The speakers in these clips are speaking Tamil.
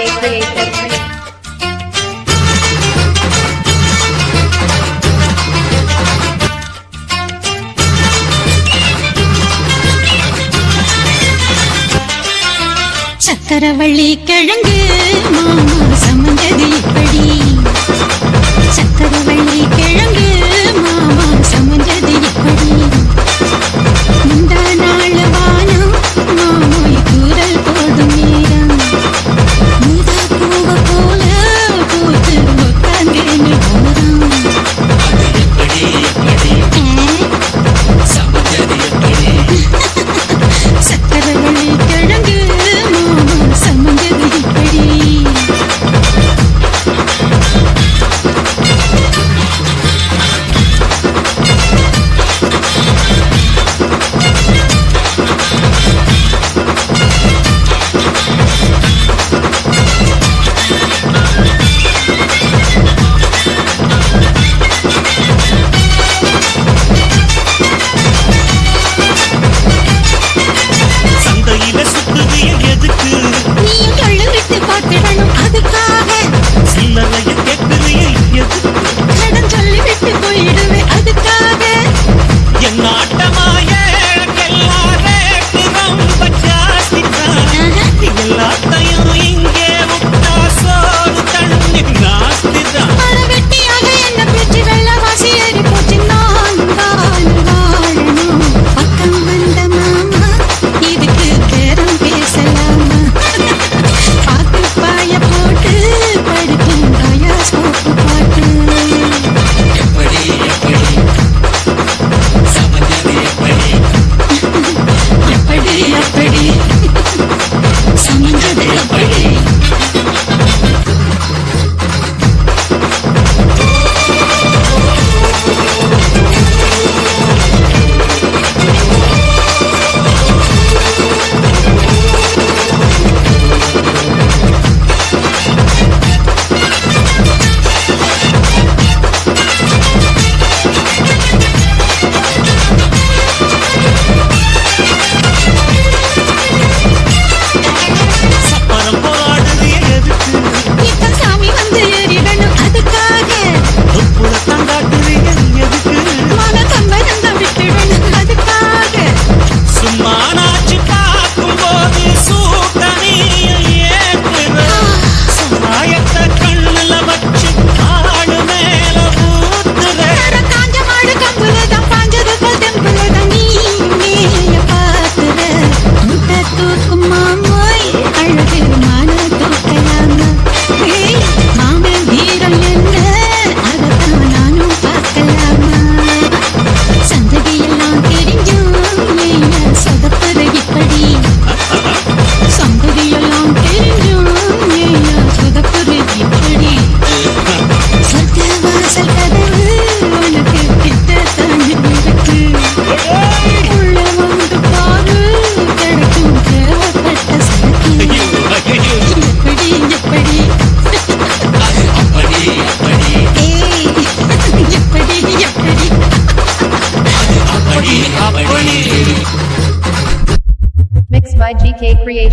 வேட்கையை தற்பனை சக்கரவள்ளி கிழங்கு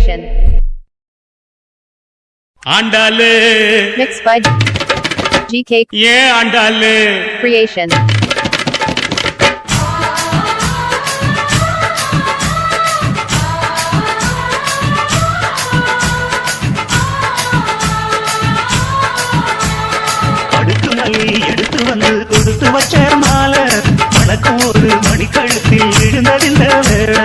station. Andalu Mixed by GK A Andalu Creation. அடுக்கு மல்லி எடுத்து வந்து கொடுத்து வச்ச மாலை வணக்கம் ஒரு மணிக்கழுத்தில் விழுந்தடிந்த வேளை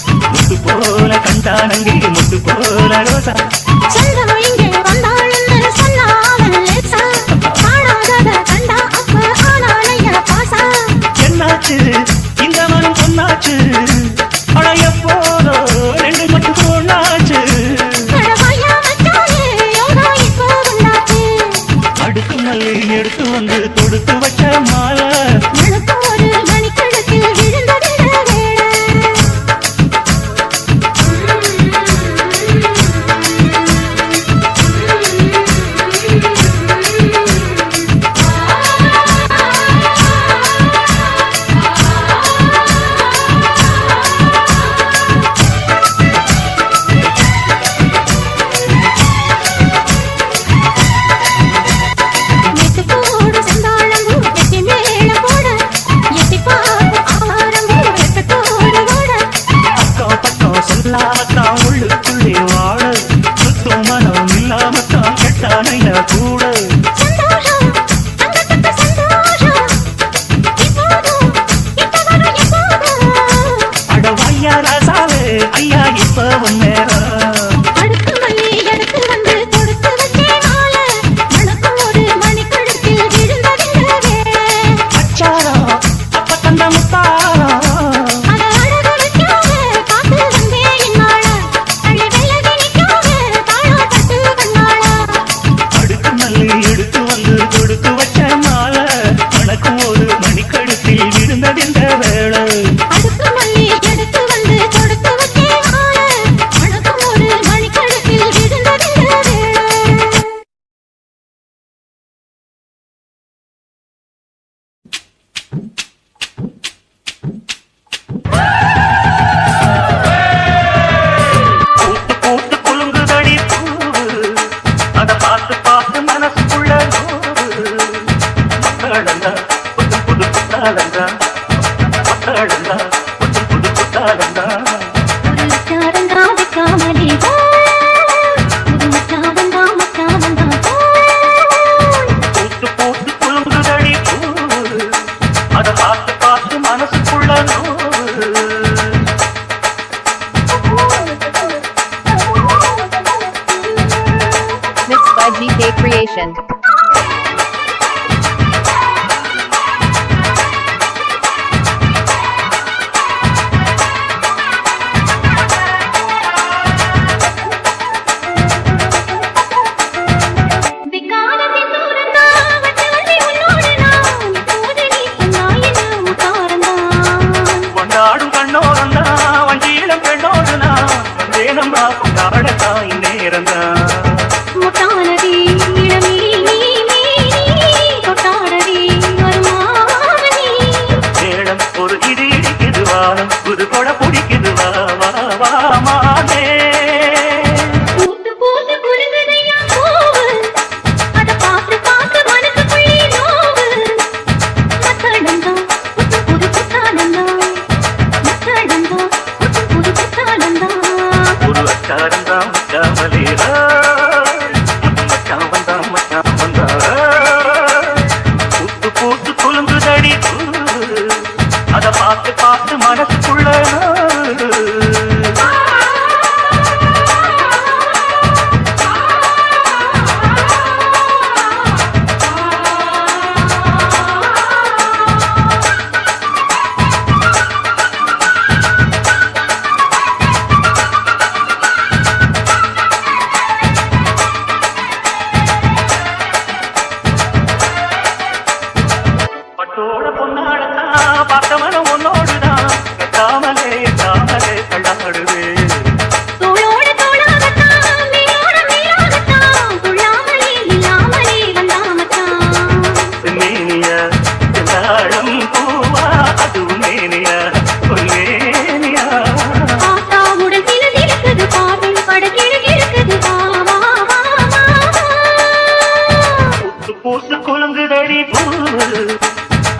முத்து போல கண்டானங்கே முத்து போல ரோசா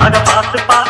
அதை பார்த்து பார்த்து